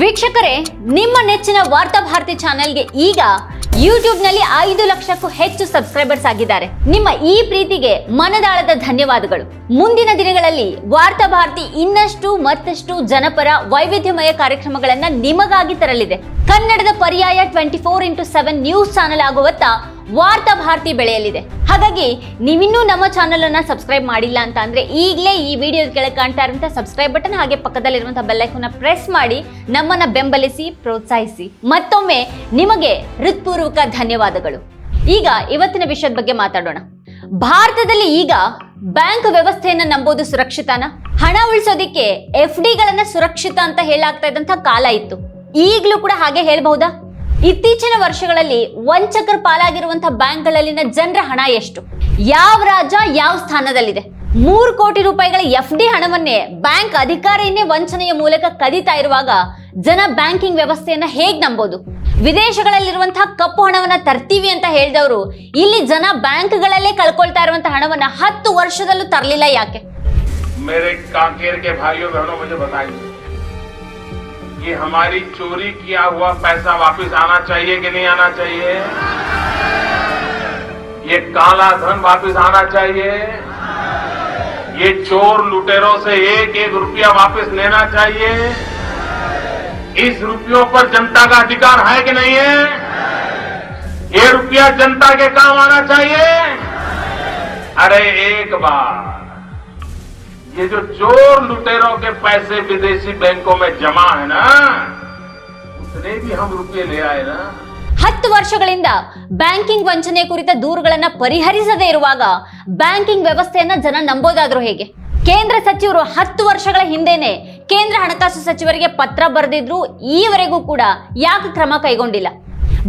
ವೀಕ್ಷಕರೇ, ನಿಮ್ಮ ನೆಚ್ಚಿನ ವಾರ್ತಾ ಭಾರತಿ ಚಾನೆಲ್ಗೆ ಈಗ ಯೂಟ್ಯೂಬ್ನಲ್ಲಿ ಐದು ಲಕ್ಷಕ್ಕೂ ಹೆಚ್ಚು ಸಬ್ಸ್ಕ್ರೈಬರ್ಸ್ ಆಗಿದ್ದಾರೆ. ನಿಮ್ಮ ಈ ಪ್ರೀತಿಗೆ ಮನದಾಳದ ಧನ್ಯವಾದಗಳು. ಮುಂದಿನ ದಿನಗಳಲ್ಲಿ ವಾರ್ತಾ ಭಾರತಿ ಇನ್ನಷ್ಟು ಮತ್ತಷ್ಟು ಜನಪರ ವೈವಿಧ್ಯಮಯ ಕಾರ್ಯಕ್ರಮಗಳನ್ನ ನಿಮಗಾಗಿ ತರಲಿದೆ. ಕನ್ನಡದ ಪರ್ಯಾಯ twenty four into seven news channel ಆಗುವತ್ತ ವಾರ್ತಾ ಭಾರತಿ ಬೆಳೆಯಲಿದೆ. ಹಾಗಾಗಿ ನೀವಿನ್ನೂ ನಮ್ಮ ಚಾನೆಲ್ ಅನ್ನ ಸಬ್ಸ್ಕ್ರೈಬ್ ಮಾಡಿಲ್ಲ ಅಂತ ಅಂದ್ರೆ ಈಗಲೇ ಈ ವಿಡಿಯೋ ಕೆಳಗೆ ಕಾಣ್ತಾ ಇರುವಂತಹ ಸಬ್ಸ್ಕ್ರೈಬ್ ಬಟನ್ ಹಾಗೆ ಪಕ್ಕದಲ್ಲಿರುವಂತಹ ಬೆಲ್ ಐಕಾನ್ ಪ್ರೆಸ್ ಮಾಡಿ ನಮ್ಮನ್ನ ಬೆಂಬಲಿಸಿ, ಪ್ರೋತ್ಸಾಹಿಸಿ. ಮತ್ತೊಮ್ಮೆ ನಿಮಗೆ ಹೃತ್ಪೂರ್ವಕ ಧನ್ಯವಾದಗಳು. ಈಗ ಇವತ್ತಿನ ವಿಷಯದ ಬಗ್ಗೆ ಮಾತಾಡೋಣ. ಭಾರತದಲ್ಲಿ ಈಗ ಬ್ಯಾಂಕ್ ವ್ಯವಸ್ಥೆಯನ್ನ ನಂಬೋದು ಸುರಕ್ಷಿತಾನ? ಹಣ ಉಳಿಸೋದಿಕ್ಕೆ ಎಫ್ ಡಿಗಳನ್ನ ಸುರಕ್ಷಿತ ಅಂತ ಹೇಳಾಗ್ತಾ ಇದ್ದಂತ ಕಾಲ ಇತ್ತು. ಈಗಲೂ ಕೂಡ ಹಾಗೆ ಹೇಳ್ಬಹುದಾ? ಇತ್ತೀಚಿನ ವರ್ಷಗಳಲ್ಲಿ ವಂಚಕರ ಪಾಲಾಗಿರುವಂತಹ ಬ್ಯಾಂಕ್ಗಳಲ್ಲಿನ ಜನರ ಹಣ ಎಷ್ಟು? ಯಾವ ರಾಜ್ಯ, ಯಾವ ಸ್ಥಾನದಲ್ಲಿದೆ? ಮೂರು ಕೋಟಿ ರೂಪಾಯಿಗಳ ಎಫ್ ಡಿ ಹಣವನ್ನೇ ಬ್ಯಾಂಕ್ ಅಧಿಕಾರಿಯನ್ನೇ ವಂಚನೆಯ ಮೂಲಕ ಕದೀತಾ ಇರುವಾಗ ಜನ ಬ್ಯಾಂಕಿಂಗ್ ವ್ಯವಸ್ಥೆಯನ್ನ ಹೇಗ್ ನಂಬೋದು? ವಿದೇಶಗಳಲ್ಲಿರುವಂತಹ ಕಪ್ಪು ಹಣವನ್ನ ತರ್ತೀವಿ ಅಂತ ಹೇಳಿದವರು ಇಲ್ಲಿ ಜನ ಬ್ಯಾಂಕ್ಗಳಲ್ಲೇ ಕಳ್ಕೊಳ್ತಾ ಇರುವಂತಹ ಹಣವನ್ನ ಹತ್ತು ವರ್ಷದಲ್ಲೂ ತರಲಿಲ್ಲ ಯಾಕೆ मेरे कांकेर के भाइयों बहनों मुझे बताइए ये हमारी चोरी किया हुआ पैसा वापस आना चाहिए कि नहीं आना चाहिए ये काला धन वापस आना चाहिए ये चोर लुटेरों से एक एक रुपया वापस लेना चाहिए इस रुपयों पर जनता का अधिकार है कि नहीं है ये रुपया जनता के काम आना चाहिए अरे एक बार ये जो चोर लुटेरों के पैसे विदेशी बैंकों में जमा है ना उतने भी हम रुपये ले आए ना ಹತ್ತು ವರ್ಷಗಳಿಂದ ಬ್ಯಾಂಕಿಂಗ್ ವಂಚನೆ ಕುರಿತ ದೂರುಗಳನ್ನ ಪರಿಹರಿಸದೇ ಇರುವಾಗ ಬ್ಯಾಂಕಿಂಗ್ ವ್ಯವಸ್ಥೆಯನ್ನ ಜನ ನಂಬೋದಾದ್ರೂ ಹೇಗೆ ಕೇಂದ್ರ ಸಚಿವರು ಹತ್ತು ವರ್ಷಗಳ ಹಿಂದೆನೆ ಕೇಂದ್ರ ಹಣಕಾಸು ಸಚಿವರಿಗೆ ಪತ್ರ ಬರೆದಿದ್ರು ಈವರೆಗೂ ಕೂಡ ಯಾಕೆ ಕ್ರಮ ಕೈಗೊಂಡಿಲ್ಲ?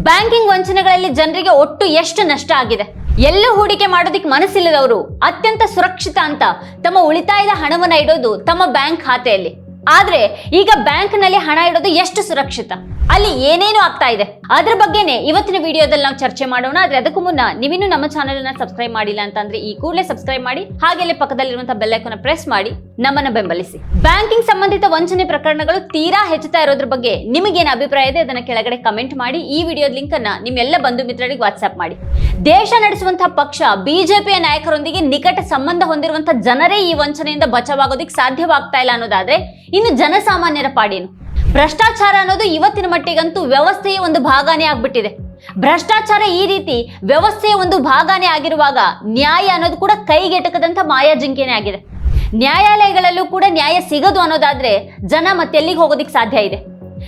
ಬ್ಯಾಂಕಿಂಗ್ ವಂಚನೆಗಳಲ್ಲಿ ಜನರಿಗೆ ಒಟ್ಟು ಎಷ್ಟು ನಷ್ಟ ಆಗಿದೆ? ಎಲ್ಲೂ ಹೂಡಿಕೆ ಮಾಡೋದಿಕ್ ಮನಸ್ಸಿಲ್ಲದವರು ಅತ್ಯಂತ ಸುರಕ್ಷಿತ ಅಂತ ತಮ್ಮ ಉಳಿತಾಯದ ಹಣವನ್ನ ಇಡೋದು ತಮ್ಮ ಬ್ಯಾಂಕ್ ಖಾತೆಯಲ್ಲಿ. ಆದ್ರೆ ಈಗ ಬ್ಯಾಂಕ್ನಲ್ಲಿ ಹಣ ಇಡೋದು ಎಷ್ಟು ಸುರಕ್ಷಿತ? ಅಲ್ಲಿ ಏನೇನು ಆಗ್ತಾ ಇದೆ? ಅದ್ರ ಬಗ್ಗೆನೇ ಇವತ್ತಿನ ವಿಡಿಯೋದಲ್ಲಿ ನಾವು ಚರ್ಚೆ ಮಾಡೋಣ. ಆದ್ರೆ ಅದಕ್ಕೂ ಮುನ್ನ ನೀವಿನ್ನೂ ನಮ್ಮ ಚಾನೆಲ್ ಅನ್ನ ಸಬ್ಸ್ಕ್ರೈಬ್ ಮಾಡಿಲ್ಲ ಅಂತಂದ್ರೆ ಈ ಕೂಡಲೇ ಸಬ್ಸ್ಕ್ರೈಬ್ ಮಾಡಿ ಹಾಗೆಲ್ಲೇ ಪಕ್ಕದಲ್ಲಿರುವಂತಹ ಬೆಲ್ ಐಕಾನ್ ಪ್ರೆಸ್ ಮಾಡಿ, ನಮ್ಮನ್ನ ಬೆಂಬಲಿಸಿ. ಬ್ಯಾಂಕಿಂಗ್ ಸಂಬಂಧಿತ ವಂಚನೆ ಪ್ರಕರಣಗಳು ತೀರಾ ಹೆಚ್ಚುತ್ತಾ ಇರೋದ್ರ ಬಗ್ಗೆ ನಿಮಗೇನು ಅಭಿಪ್ರಾಯ ಇದೆ ಅದನ್ನ ಕೆಳಗಡೆ ಕಮೆಂಟ್ ಮಾಡಿ, ಈ ವಿಡಿಯೋದ ಲಿಂಕ್ ಅನ್ನ ನಿಮ್ಮೆಲ್ಲ ಬಂಧು ಮಿತ್ರರಿಗೆ ವಾಟ್ಸ್ಆಪ್ ಮಾಡಿ. ದೇಶ ನಡೆಸುವಂತಹ ಪಕ್ಷ, ಬಿಜೆಪಿಯ ನಾಯಕರೊಂದಿಗೆ ನಿಕಟ ಸಂಬಂಧ ಹೊಂದಿರುವಂತಹ ಜನರೇ ಈ ವಂಚನೆಯಿಂದ ಬಚಾವಾಗೋದಿಕ್ ಸಾಧ್ಯವಾಗ್ತಾ ಇಲ್ಲ ಅನ್ನೋದಾದ್ರೆ ಇನ್ನು ಜನಸಾಮಾನ್ಯರ ಪಾಡೇನು? ಭ್ರಷ್ಟಾಚಾರ ಅನ್ನೋದು ಇವತ್ತಿನ ಮಟ್ಟಿಗಂತೂ ವ್ಯವಸ್ಥೆಯ ಒಂದು ಭಾಗನೇ ಆಗ್ಬಿಟ್ಟಿದೆ. ಭ್ರಷ್ಟಾಚಾರ ಈ ರೀತಿ ವ್ಯವಸ್ಥೆಯ ಒಂದು ಭಾಗನೇ ಆಗಿರುವಾಗ ನ್ಯಾಯ ಅನ್ನೋದು ಕೂಡ ಕೈಗೆಟಕದಂತ ಮಾಯಾಜಿಂಕೆನೇ ಆಗಿದೆ. ನ್ಯಾಯಾಲಯಗಳಲ್ಲೂ ಕೂಡ ನ್ಯಾಯ ಸಿಗದು ಅನ್ನೋದಾದ್ರೆ ಜನ ಮತ್ತೆ ಎಲ್ಲಿಗೆ ಹೋಗೋದಿಕ್ ಸಾಧ್ಯ ಇದೆ?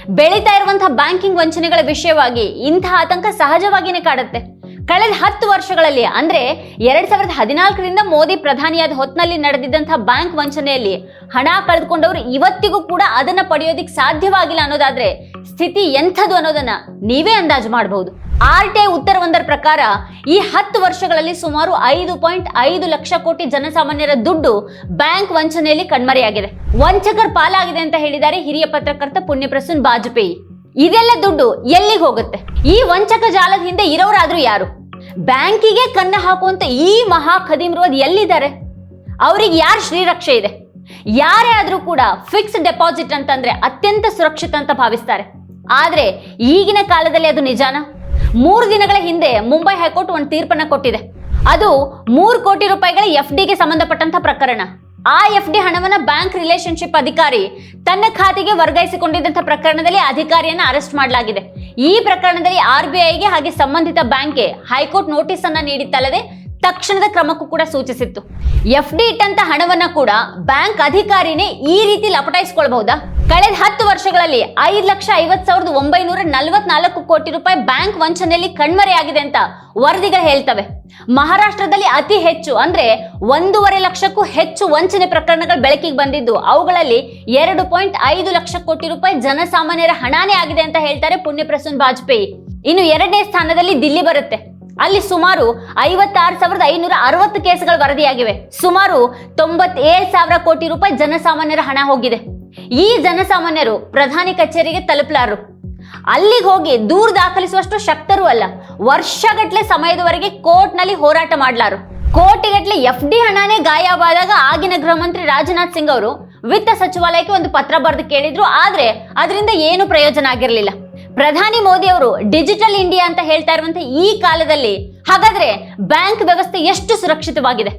ಬೆಳೀತಾ ಇರುವಂತಹ ಬ್ಯಾಂಕಿಂಗ್ ವಂಚನೆಗಳ ವಿಷಯವಾಗಿ ಇಂತಹ ಆತಂಕ ಸಹಜವಾಗಿನೇ ಕಾಡುತ್ತೆ. ಕಳೆದ ಹತ್ತು ವರ್ಷಗಳಲ್ಲಿ ಅಂದ್ರೆ ಎರಡ್ ಸಾವಿರದ ಹದಿನಾಲ್ಕರಿಂದ ಮೋದಿ ಪ್ರಧಾನಿಯಾದ ಹೊತ್ತಿನಲ್ಲಿ ನಡೆದಿದ್ದಂತಹ ಬ್ಯಾಂಕ್ ವಂಚನೆಯಲ್ಲಿ ಹಣ ಕಳೆದುಕೊಂಡವರು ಇವತ್ತಿಗೂ ಕೂಡ ಅದನ್ನ ಪಡೆಯೋದಿಕ್ ಸಾಧ್ಯವಾಗಿಲ್ಲ ಅನ್ನೋದಾದ್ರೆ ಸ್ಥಿತಿ ಎಂಥದ್ದು ಅನ್ನೋದನ್ನ ನೀವೇ ಅಂದಾಜು ಮಾಡಬಹುದು ಆರ್ ಟಿ ಐ ಉತ್ತರವೊಂದರ ಪ್ರಕಾರ ಈ ಹತ್ತು ವರ್ಷಗಳಲ್ಲಿ ಸುಮಾರು ಐದು ಪಾಯಿಂಟ್ ಐದು ಲಕ್ಷ ಕೋಟಿ ಜನಸಾಮಾನ್ಯರ ದುಡ್ಡು ಬ್ಯಾಂಕ್ ವಂಚನೆಯಲ್ಲಿ ಕಣ್ಮರೆಯಾಗಿದೆ. ವಂಚಕರ ಪಾಲಾಗಿದೆ ಅಂತ ಹೇಳಿದ್ದಾರೆ ಹಿರಿಯ ಪತ್ರಕರ್ತ ಪುಣ್ಯಪ್ರಸೂನ್ ಬಾಜಪೇಯಿ ಇದೆಲ್ಲ ದುಡ್ಡು ಎಲ್ಲಿಗೆ ಹೋಗುತ್ತೆ? ಈ ವಂಚಕ ಜಾಲದ ಹಿಂದೆ ಇರೋರಾದ್ರೂ ಯಾರು? ಬ್ಯಾಂಕಿಗೆ ಕನ್ನ ಹಾಕುವಂತ ಈ ಮಹಾ ಖದೀಮ್ರೋದ್ ಎಲ್ಲಿದ್ದಾರೆ? ಅವ್ರಿಗೆ ಯಾರು ಶ್ರೀರಕ್ಷೆ ಇದೆ? ಯಾರೇ ಆದರೂ ಕೂಡ ಫಿಕ್ಸ್ ಡೆಪಾಸಿಟ್ ಅಂತಂದ್ರೆ ಅತ್ಯಂತ ಸುರಕ್ಷಿತ ಅಂತ ಭಾವಿಸ್ತಾರೆ. ಆದ್ರೆ ಈಗಿನ ಕಾಲದಲ್ಲಿ ಅದು ನಿಜಾನ? ಮೂರು ದಿನಗಳ ಹಿಂದೆ ಮುಂಬೈ ಹೈಕೋರ್ಟ್ ಒಂದು ತೀರ್ಪನ್ನ ಕೊಟ್ಟಿದೆ. ಅದು ಮೂರು ಕೋಟಿ ರೂಪಾಯಿಗಳ ಎಫ್ ಡಿಗೆ ಸಂಬಂಧಪಟ್ಟಂತ ಪ್ರಕರಣ. ಆ ಎಫ್ ಡಿ ಹಣವನ್ನ ಬ್ಯಾಂಕ್ ರಿಲೇಶನ್ಶಿಪ್ ಅಧಿಕಾರಿ ತನ್ನ ಖಾತೆಗೆ ವರ್ಗಾಯಿಸಿಕೊಂಡಿದ್ದಂಥ ಪ್ರಕರಣದಲ್ಲಿ ಅಧಿಕಾರಿಯನ್ನ ಅರೆಸ್ಟ್ ಮಾಡಲಾಗಿದೆ. ಈ ಪ್ರಕರಣದಲ್ಲಿ ಆರ್ ಬಿ ಐಗೆ ಹಾಗೆ ಸಂಬಂಧಿತ ಬ್ಯಾಂಕ್ಗೆ ಹೈಕೋರ್ಟ್ ನೋಟಿಸ್ ಅನ್ನ ನೀಡಿತ್ತಲ್ಲದೆ ತಕ್ಷಣದ ಕ್ರಮಕ್ಕೂ ಕೂಡ ಸೂಚಿಸಿತ್ತು. ಎಫ್ ಡಿ ಇಟ್ಟಂತ ಹಣವನ್ನ ಕೂಡ ಬ್ಯಾಂಕ್ ಅಧಿಕಾರಿನೇ ಈ ರೀತಿ ಲಪಟಾಯಿಸ್ಕೊಳ್ಬಹುದಾ? ಕಳೆದ ಹತ್ತು ವರ್ಷಗಳಲ್ಲಿ ಐದು ಲಕ್ಷ ಐವತ್ ಸಾವಿರದ ಒಂಬೈನೂರ ನಲವತ್ನಾಲ್ಕು ಕೋಟಿ ರೂಪಾಯಿ ಬ್ಯಾಂಕ್ ವಂಚನೆಯಲ್ಲಿ ಕಣ್ಮರೆಯಾಗಿದೆ ಅಂತ ವರದಿಗಳು ಹೇಳ್ತವೆ. ಮಹಾರಾಷ್ಟ್ರದಲ್ಲಿ ಅತಿ ಹೆಚ್ಚು ಅಂದ್ರೆ ಒಂದೂವರೆ ಲಕ್ಷಕ್ಕೂ ಹೆಚ್ಚು ವಂಚನೆ ಪ್ರಕರಣಗಳು ಬೆಳಕಿಗೆ ಬಂದಿದ್ದು, ಅವುಗಳಲ್ಲಿ ಎರಡು ಪಾಯಿಂಟ್ ಐದು ಲಕ್ಷ ಕೋಟಿ ರೂಪಾಯಿ ಜನಸಾಮಾನ್ಯರ ಹಣಾನೇ ಆಗಿದೆ ಅಂತ ಹೇಳ್ತಾರೆ ಪುಣ್ಯಪ್ರಸೂನ್ ವಾಜಪೇಯಿ. ಇನ್ನು ಎರಡನೇ ಸ್ಥಾನದಲ್ಲಿ ದಿಲ್ಲಿ ಬರುತ್ತೆ. ಅಲ್ಲಿ ಸುಮಾರು ಐವತ್ತಾರು ಸಾವಿರದ ಐನೂರ ಅರವತ್ತು ಕೇಸ್ಗಳು ವರದಿಯಾಗಿವೆ. ಸುಮಾರು ತೊಂಬತ್ತೇಳು ಸಾವಿರ ಕೋಟಿ ರೂಪಾಯಿ ಜನಸಾಮಾನ್ಯರ ಹಣ ಹೋಗಿದೆ. ಈ ಜನಸಾಮಾನ್ಯರು ಪ್ರಧಾನಿ ಕಚೇರಿಗೆ ತಲುಪಲಾರರು ಅಲ್ಲಿಗೆ ಹೋಗಿ ದೂರು ದಾಖಲಿಸುವಷ್ಟು ಶಕ್ತರು ಅಲ್ಲ, ವರ್ಷಗಟ್ಲೆ ಸಮಯದವರೆಗೆ ಕೋರ್ಟ್ನಲ್ಲಿ ಹೋರಾಟ ಮಾಡಲಾರು. ಕೋಟಿಗಟ್ಲೆ ಎಫ್ ಡಿ ಹಣನೇ ಗಾಯವಾದಾಗ ಆಗಿನ ಗೃಹ ಮಂತ್ರಿ ರಾಜನಾಥ್ ಸಿಂಗ್ ಅವರು ವಿತ್ತ ಸಚಿವಾಲಯಕ್ಕೆ ಒಂದು ಪತ್ರ ಬರೆದು ಕೇಳಿದ್ರು, ಆದ್ರೆ ಅದರಿಂದ ಏನು ಪ್ರಯೋಜನ ಆಗಿರಲಿಲ್ಲ. ಪ್ರಧಾನಿ ಮೋದಿ ಅವರು ಡಿಜಿಟಲ್ ಇಂಡಿಯಾ ಅಂತ ಹೇಳ್ತಾ ಇರುವಂತ ಈ ಕಾಲದಲ್ಲಿ, ಹಾಗಾದ್ರೆ ಬ್ಯಾಂಕ್ ವ್ಯವಸ್ಥೆ ಎಷ್ಟು ಸುರಕ್ಷಿತವಾಗಿದೆ?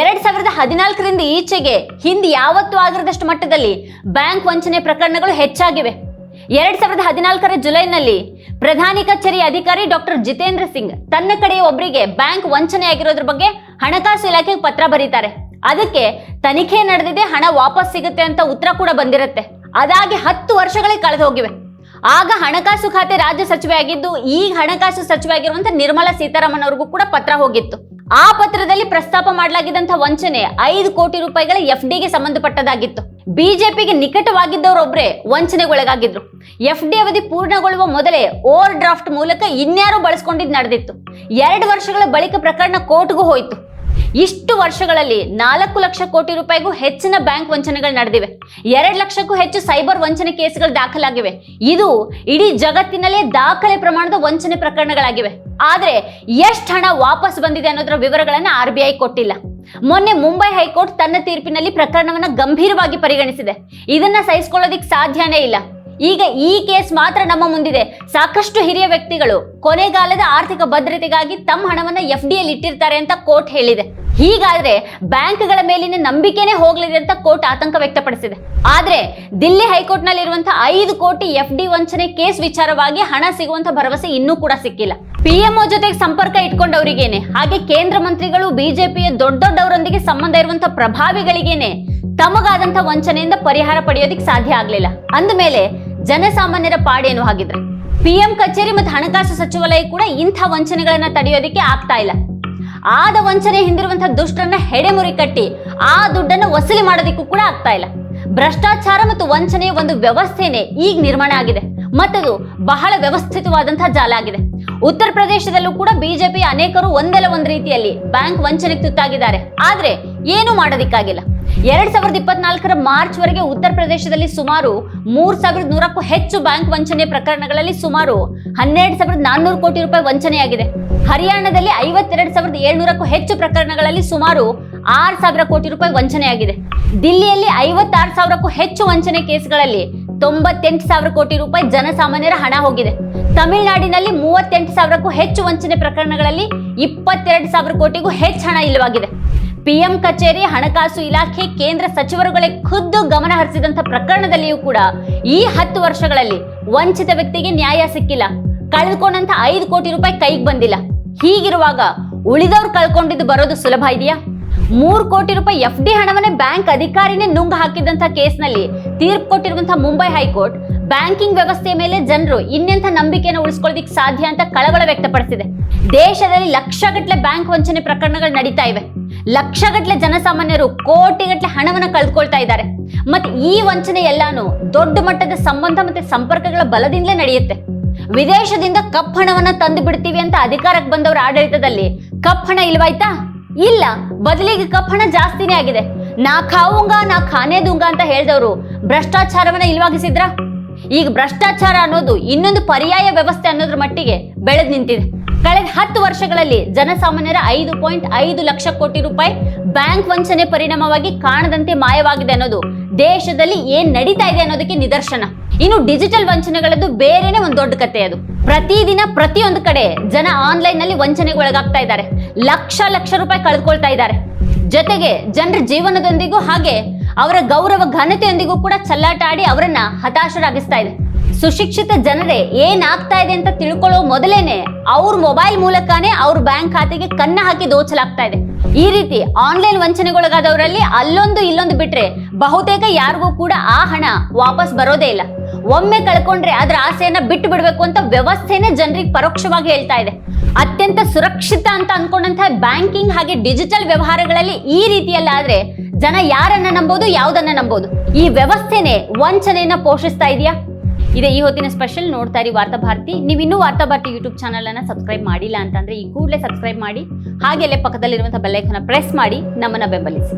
ಎರಡ್ ಸಾವಿರದ ಹದಿನಾಲ್ಕರಿಂದ ಈಚೆಗೆ ಹಿಂದೆ ಯಾವತ್ತೂ ಆಗಿರದಷ್ಟು ಮಟ್ಟದಲ್ಲಿ ಬ್ಯಾಂಕ್ ವಂಚನೆ ಪ್ರಕರಣಗಳು ಹೆಚ್ಚಾಗಿವೆ. ಎರಡ್ ಸಾವಿರದ ಹದಿನಾಲ್ಕರ ಜುಲೈನಲ್ಲಿ ಪ್ರಧಾನಿ ಕಚೇರಿ ಅಧಿಕಾರಿ ಡಾಕ್ಟರ್ ಜಿತೇಂದ್ರ ಸಿಂಗ್ ತನ್ನ ಕಡೆಯ ಒಬ್ಬರಿಗೆ ಬ್ಯಾಂಕ್ ವಂಚನೆ ಆಗಿರೋದ್ರ ಬಗ್ಗೆ ಹಣಕಾಸು ಇಲಾಖೆಗೆ ಪತ್ರ ಬರೀತಾರೆ. ಅದಕ್ಕೆ ತನಿಖೆ ನಡೆದಿದೆ, ಹಣ ವಾಪಸ್ ಸಿಗುತ್ತೆ ಅಂತ ಉತ್ತರ ಕೂಡ ಬಂದಿರುತ್ತೆ. ಅದಾಗಿ ಹತ್ತು ವರ್ಷಗಳೇ ಕಳೆದು ಹೋಗಿವೆ ಆಗ ಹಣಕಾಸು ಖಾತೆ ರಾಜ್ಯ ಸಚಿವೆ ಆಗಿದ್ದು ಈಗ ಹಣಕಾಸು ಸಚಿವೆ ಆಗಿರುವಂತ ನಿರ್ಮಲಾ ಸೀತಾರಾಮನ್ ಅವ್ರಿಗೂ ಕೂಡ ಪತ್ರ ಹೋಗಿತ್ತು. ಆ ಪತ್ರದಲ್ಲಿ ಪ್ರಸ್ತಾಪ ಮಾಡಲಾಗಿದ್ದಂತ ವಂಚನೆ ಐದು ಕೋಟಿ ರೂಪಾಯಿಗಳ ಎಫ್ ಡಿಗೆ ಸಂಬಂಧಪಟ್ಟದಾಗಿತ್ತು ಬಿಜೆಪಿಗೆ ನಿಕಟವಾಗಿದ್ದವರೊಬ್ಬರೇ ವಂಚನೆಗೊಳಗಾಗಿದ್ರು. ಎಫ್ ಡಿ ಅವಧಿ ಪೂರ್ಣಗೊಳ್ಳುವ ಮೊದಲೇ ಓವರ್ ಡ್ರಾಫ್ಟ್ ಮೂಲಕ ಇನ್ಯಾರೋ ಬಳಸ್ಕೊಂಡಿದ್ದು ನಡೆದಿತ್ತು. ಎರಡು ವರ್ಷಗಳ ಬಳಿಕ ಪ್ರಕರಣ ಕೋರ್ಟ್ಗೂ ಹೋಯಿತು. ಇಷ್ಟು ವರ್ಷಗಳಲ್ಲಿ ನಾಲ್ಕು ಲಕ್ಷ ಕೋಟಿ ರೂಪಾಯಿಗೂ ಹೆಚ್ಚಿನ ಬ್ಯಾಂಕ್ ವಂಚನೆಗಳು ನಡೆದಿವೆ. ಎರಡು ಲಕ್ಷಕ್ಕೂ ಹೆಚ್ಚು ಸೈಬರ್ ವಂಚನೆ ಕೇಸ್ಗಳು ದಾಖಲಾಗಿವೆ. ಇದು ಇಡೀ ಜಗತ್ತಿನಲ್ಲೇ ದಾಖಲೆ ಪ್ರಮಾಣದ ವಂಚನೆ ಪ್ರಕರಣಗಳಾಗಿವೆ. ಆದರೆ ಎಷ್ಟು ಹಣ ವಾಪಸ್ ಬಂದಿದೆ ಅನ್ನೋದರ ವಿವರಗಳನ್ನು ಆರ್ ಬಿ ಐ ಕೊಟ್ಟಿಲ್ಲ. ಮೊನ್ನೆ ಮುಂಬೈ ಹೈಕೋರ್ಟ್ ತನ್ನ ತೀರ್ಪಿನಲ್ಲಿ ಪ್ರಕರಣವನ್ನ ಗಂಭೀರವಾಗಿ ಪರಿಗಣಿಸಿದೆ. ಇದನ್ನ ಸಹಿಸಿಕೊಳ್ಳೋದಿಕ್ ಸಾಧ್ಯನೇ ಇಲ್ಲ. ಈಗ ಈ ಕೇಸ್ ಮಾತ್ರ ನಮ್ಮ ಮುಂದಿದೆ. ಸಾಕಷ್ಟು ಹಿರಿಯ ವ್ಯಕ್ತಿಗಳು ಕೊನೆಗಾಲದ ಆರ್ಥಿಕ ಭದ್ರತೆಗಾಗಿ ತಮ್ಮ ಹಣವನ್ನ ಎಫ್ ಡಿ ಅಲ್ಲಿ ಇಟ್ಟಿರ್ತಾರೆ ಅಂತ ಕೋರ್ಟ್ ಹೇಳಿದೆ. ಹೀಗಾದ್ರೆ ಬ್ಯಾಂಕ್ಗಳ ಮೇಲಿನ ನಂಬಿಕೆನೇ ಹೋಗ್ಲಿದೆ ಅಂತ ಕೋರ್ಟ್ ಆತಂಕ ವ್ಯಕ್ತಪಡಿಸಿದೆ. ಆದ್ರೆ ದಿಲ್ಲಿ ಹೈಕೋರ್ಟ್ನಲ್ಲಿ ಇರುವಂತಹ ಐದು ಕೋಟಿ ಎಫ್ ಡಿ ವಂಚನೆ ಕೇಸ್ ವಿಚಾರವಾಗಿ ಹಣ ಸಿಗುವಂತ ಭರವಸೆ ಇನ್ನೂ ಕೂಡ ಸಿಕ್ಕಿಲ್ಲ. ಪಿಎಂಒ ಜೊತೆಗೆ ಸಂಪರ್ಕ ಇಟ್ಕೊಂಡವರಿಗೇನೆ, ಹಾಗೆ ಕೇಂದ್ರ ಮಂತ್ರಿಗಳು ಬಿಜೆಪಿಯ ದೊಡ್ಡ ದೊಡ್ಡವರೊಂದಿಗೆ ಸಂಬಂಧ ಇರುವಂತ ಪ್ರಭಾವಿಗಳಿಗೇನೆ ತಮಗಾದಂತ ವಂಚನೆಯಿಂದ ಪರಿಹಾರ ಪಡೆಯೋದಿಕ್ ಸಾಧ್ಯ ಆಗ್ಲಿಲ್ಲ. ಅಂದಮೇಲೆ ಜನಸಾಮಾನ್ಯರ ಪಾಡೇನು ಹಾಗಿದ್ರೆ. ಪಿಎಂ ಕಚೇರಿ ಮತ್ತು ಹಣಕಾಸು ಸಚಿವಾಲಯ ಕೂಡ ಇಂಥ ವಂಚನೆಗಳನ್ನ ತಡೆಯೋದಿಕ್ಕೆ ಆಗ್ತಾ ಇಲ್ಲ. ಆದ ವಂಚನೆ ಹಿಂದಿರುವಂತಹ ದುಷ್ಟರನ್ನ ಹೆಡೆಮುರಿ ಕಟ್ಟಿ ಆ ದುಡ್ಡನ್ನು ವಸೂಲಿ ಮಾಡೋದಕ್ಕೂ ಕೂಡ ಆಗ್ತಾ ಇಲ್ಲ. ಭ್ರಷ್ಟಾಚಾರ ಮತ್ತು ವಂಚನೆಯ ಒಂದು ವ್ಯವಸ್ಥೆನೆ ಈಗ ನಿರ್ಮಾಣ ಆಗಿದೆ. ಮತ್ತದು ಬಹಳ ವ್ಯವಸ್ಥಿತವಾದಂತಹ ಜಾಲ ಆಗಿದೆ. ಉತ್ತರ ಪ್ರದೇಶದಲ್ಲೂ ಕೂಡ ಬಿಜೆಪಿ ಅನೇಕರು ಒಂದಲ್ಲ ಒಂದು ರೀತಿಯಲ್ಲಿ ಬ್ಯಾಂಕ್ ವಂಚನೆಗೆ ತುತ್ತಾಗಿದ್ದಾರೆ. ಆದ್ರೆ ಏನು ಮಾಡೋದಿಕ್ಕಾಗಿಲ್ಲ. ಎರಡ್ ಸಾವಿರದ ಇಪ್ಪತ್ನಾಲ್ಕರ ಮಾರ್ಚ್ ವರೆಗೆ ಉತ್ತರ ಪ್ರದೇಶದಲ್ಲಿ ಸುಮಾರು ಮೂರ್ ಸಾವಿರದ ನೂರಕ್ಕೂ ಹೆಚ್ಚು ಬ್ಯಾಂಕ್ ವಂಚನೆ ಪ್ರಕರಣಗಳಲ್ಲಿ ಸುಮಾರು ಹನ್ನೆರಡು ಸಾವಿರದ ನಾನ್ನೂರು ಕೋಟಿ ರೂಪಾಯಿ ವಂಚನೆಯಾಗಿದೆ. ಹರಿಯಾಣದಲ್ಲಿ ಐವತ್ತೆರಡು ಸಾವಿರದ ಏಳ್ನೂರಕ್ಕೂ ಹೆಚ್ಚು ಪ್ರಕರಣಗಳಲ್ಲಿ ಸುಮಾರು ಆರು ಸಾವಿರ ಕೋಟಿ ರೂಪಾಯಿ ವಂಚನೆಯಾಗಿದೆ. ದಿಲ್ಲಿಯಲ್ಲಿ ಐವತ್ತಾರು ಸಾವಿರಕ್ಕೂ ಹೆಚ್ಚು ವಂಚನೆ ಕೇಸ್ಗಳಲ್ಲಿ ತೊಂಬತ್ತೆಂಟು ಸಾವಿರ ಕೋಟಿ ರೂಪಾಯಿ ಜನಸಾಮಾನ್ಯರ ಹಣ ಹೋಗಿದೆ. ತಮಿಳುನಾಡಿನಲ್ಲಿ ಮೂವತ್ತೆಂಟು ಸಾವಿರಕ್ಕೂ ಹೆಚ್ಚು ವಂಚನೆ ಪ್ರಕರಣಗಳಲ್ಲಿ ಇಪ್ಪತ್ತೆರಡು ಸಾವಿರ ಕೋಟಿಗೂ ಹೆಚ್ಚು ಹಣ ಇಲ್ಲವಾಗಿದೆ ಪಿಎಂ ಕಚೇರಿ, ಹಣಕಾಸು ಇಲಾಖೆ, ಕೇಂದ್ರ ಸಚಿವರುಗಳೇ ಖುದ್ದು ಗಮನ ಹರಿಸಿದಂಥ ಪ್ರಕರಣದಲ್ಲಿಯೂ ಕೂಡ ಈ ಹತ್ತು ವರ್ಷಗಳಲ್ಲಿ ವಂಚಿತ ವ್ಯಕ್ತಿಗೆ ನ್ಯಾಯ ಸಿಕ್ಕಿಲ್ಲ. ಕಳೆದುಕೊಂಡಂತ ಐದು ಕೋಟಿ ರೂಪಾಯಿ ಕೈಗೆ ಬಂದಿಲ್ಲ. ಹೀಗಿರುವಾಗ ಉಳಿದವ್ರು ಕಳ್ಕೊಂಡಿದ್ದು ಬರೋದು ಸುಲಭ ಇದೆಯಾ? ಮೂರು ಕೋಟಿ ರೂಪಾಯಿ ಎಫ್ ಡಿ ಹಣವನ್ನೇ ಬ್ಯಾಂಕ್ ಅಧಿಕಾರಿನೇ ನುಂಗು ಹಾಕಿದಂತ ಕೇಸ್ನಲ್ಲಿ ತೀರ್ಪು ಕೊಟ್ಟಿರುವಂತಹ ಮುಂಬೈ ಹೈಕೋರ್ಟ್ ಬ್ಯಾಂಕಿಂಗ್ ವ್ಯವಸ್ಥೆಯ ಮೇಲೆ ಜನರು ಇನ್ನೆಂಥ ನಂಬಿಕೆಯನ್ನು ಉಳಿಸ್ಕೊಳ್ಳೋದಿಕ್ ಸಾಧ್ಯ ಅಂತ ಕಳವಳ ವ್ಯಕ್ತಪಡಿಸಿದೆ. ದೇಶದಲ್ಲಿ ಲಕ್ಷಗಟ್ಟಲೆ ಬ್ಯಾಂಕ್ ವಂಚನೆ ಪ್ರಕರಣಗಳು ನಡೀತಾ ಇವೆ. ಲಕ್ಷಗಟ್ಟಲೆ ಜನಸಾಮಾನ್ಯರು ಕೋಟಿಗಟ್ಟಲೆ ಹಣವನ್ನ ಕಳ್ಕೊಳ್ತಾ ಇದ್ದಾರೆ. ಮತ್ತೆ ಈ ವಂಚನೆ ಎಲ್ಲಾನು ದೊಡ್ಡ ಮಟ್ಟದ ಸಂಬಂಧ ಮತ್ತೆ ಸಂಪರ್ಕಗಳ ಬಲದಿಂದಲೇ ನಡೆಯುತ್ತೆ. ವಿದೇಶದಿಂದ ಕಪ್ ಹಣವನ್ನ ತಂದು ಬಿಡ್ತೀವಿ ಅಂತ ಅಧಿಕಾರಕ್ಕೆ ಬಂದವರ ಆಡಳಿತದಲ್ಲಿ ಕಪ್ ಹಣ ಇಲ್ವಾಯ್ತಾ? ಇಲ್ಲ. ಬದಲಿಗೆ ಕಪ್ ಹಣ ಜಾಸ್ತಿನೇ ಆಗಿದೆ. ನಾ ಖಾವುಂಗ, ನಾ ಖಾನೆ ದುಂಗ ಅಂತ ಹೇಳಿದವರು ಭ್ರಷ್ಟಾಚಾರವನ್ನ ಇಲ್ವಾಗಿಸಿದ್ರ? ಈಗ ಭ್ರಷ್ಟಾಚಾರ ಅನ್ನೋದು ಇನ್ನೊಂದು ಪರ್ಯಾಯ ವ್ಯವಸ್ಥೆ ಅನ್ನೋದ್ರ ಮಟ್ಟಿಗೆ ಬೆಳೆದು ನಿಂತಿದೆ. ಕಳೆದ ಹತ್ತು ವರ್ಷಗಳಲ್ಲಿ ಜನಸಾಮಾನ್ಯರ ಐದು ಪಾಯಿಂಟ್ ಐದು ಲಕ್ಷ ಕೋಟಿ ರೂಪಾಯಿ ಬ್ಯಾಂಕ್ ವಂಚನೆ ಪರಿಣಾಮವಾಗಿ ಕಾಣದಂತೆ ಮಾಯವಾಗಿದೆ ಅನ್ನೋದು ದೇಶದಲ್ಲಿ ಏನ್ ನಡೀತಾ ಇದೆ ಅನ್ನೋದಕ್ಕೆ ನಿದರ್ಶನ. ಇನ್ನು ಡಿಜಿಟಲ್ ವಂಚನೆಗಳದ್ದು ಬೇರೆನೆ ಒಂದು ದೊಡ್ಡ ಕತೆ ಅದು. ಪ್ರತಿದಿನ ಪ್ರತಿಯೊಂದು ಕಡೆ ಜನ ಆನ್ಲೈನ್ನಲ್ಲಿ ವಂಚನೆಗೆ ಒಳಗಾಗ್ತಾ ಇದ್ದಾರೆ. ಲಕ್ಷ ಲಕ್ಷ ರೂಪಾಯಿ ಕಳೆದುಕೊಳ್ತಾ ಇದ್ದಾರೆ. ಜೊತೆಗೆ ಜನರ ಜೀವನದೊಂದಿಗೂ ಹಾಗೆ ಅವರ ಗೌರವ ಘನತೆಯೊಂದಿಗೂ ಕೂಡ ಚಲ್ಲಾಟಾಡಿ ಅವರನ್ನ ಹತಾಶರಾಗಿಸ್ತಾ ಇದೆ. ಸುಶಿಕ್ಷಿತ ಜನರೇ, ಏನಾಗ್ತಾ ಇದೆ ಅಂತ ತಿಳ್ಕೊಳ್ಳೋ ಮೊದಲೇನೆ ಅವ್ರ ಮೊಬೈಲ್ ಮೂಲಕನೇ ಅವ್ರ ಬ್ಯಾಂಕ್ ಖಾತೆಗೆ ಕನ್ನ ಹಾಕಿ ದೋಚಲಾಗ್ತಾ ಇದೆ. ಈ ರೀತಿ ಆನ್ಲೈನ್ ವಂಚನೆಗೊಳಗಾದವರಲ್ಲಿ ಅಲ್ಲೊಂದು ಇಲ್ಲೊಂದು ಬಿಟ್ರೆ ಬಹುತೇಕ ಯಾರಿಗೂ ಕೂಡ ಆ ಹಣ ವಾಪಸ್ ಬರೋದೇ ಇಲ್ಲ. ಒಮ್ಮೆ ಕಳ್ಕೊಂಡ್ರೆ ಅದರ ಆಸೆಯನ್ನ ಬಿಟ್ಟು ಬಿಡಬೇಕು ಅಂತ ವ್ಯವಸ್ಥೆನೇ ಜನರಿಗೆ ಪರೋಕ್ಷವಾಗಿ ಹೇಳ್ತಾ ಇದೆ. ಅತ್ಯಂತ ಸುರಕ್ಷಿತ ಅಂತ ಅನ್ಕೊಂಡಂತಹ ಬ್ಯಾಂಕಿಂಗ್ ಹಾಗೆ ಡಿಜಿಟಲ್ ವ್ಯವಹಾರಗಳಲ್ಲಿ ಈ ರೀತಿಯಲ್ಲಾದ್ರೆ ಜನ ಯಾರನ್ನ ನಂಬೋದು, ಯಾವ್ದನ್ನ ನಂಬೋದು? ಈ ವ್ಯವಸ್ಥೆನೆ ವಂಚನೆಯನ್ನ ಪೋಷಿಸ್ತಾ ಇದೆಯಾ? ಇದೆ ಈ ಹೊತ್ತಿನ ಸ್ಪೆಷಲ್ ನೋಡ್ತಾ ಇರಿ ವಾರ್ತಾ ಭಾರತಿ. ನೀವು ಇನ್ನೂ ವಾರ್ತಾ ಭಾರತಿ ಯೂಟ್ಯೂಬ್ ಚಾನಲ್ ಅನ್ನ ಸಬ್ಸ್ಕ್ರೈಬ್ ಮಾಡಿಲ್ಲ ಅಂತಂದ್ರೆ ಈ ಕೂಡಲೇ ಸಬ್ಸ್ಕ್ರೈಬ್ ಮಾಡಿ ಹಾಗೆ ಅಲ್ಲೇ ಪಕ್ಕದಲ್ಲಿರುವಂತಹ ಬೆಲ್ಲೈಕನ್ನ ಪ್ರೆಸ್ ಮಾಡಿ, ನಮ್ಮನ್ನ ಬೆಂಬಲಿಸಿ.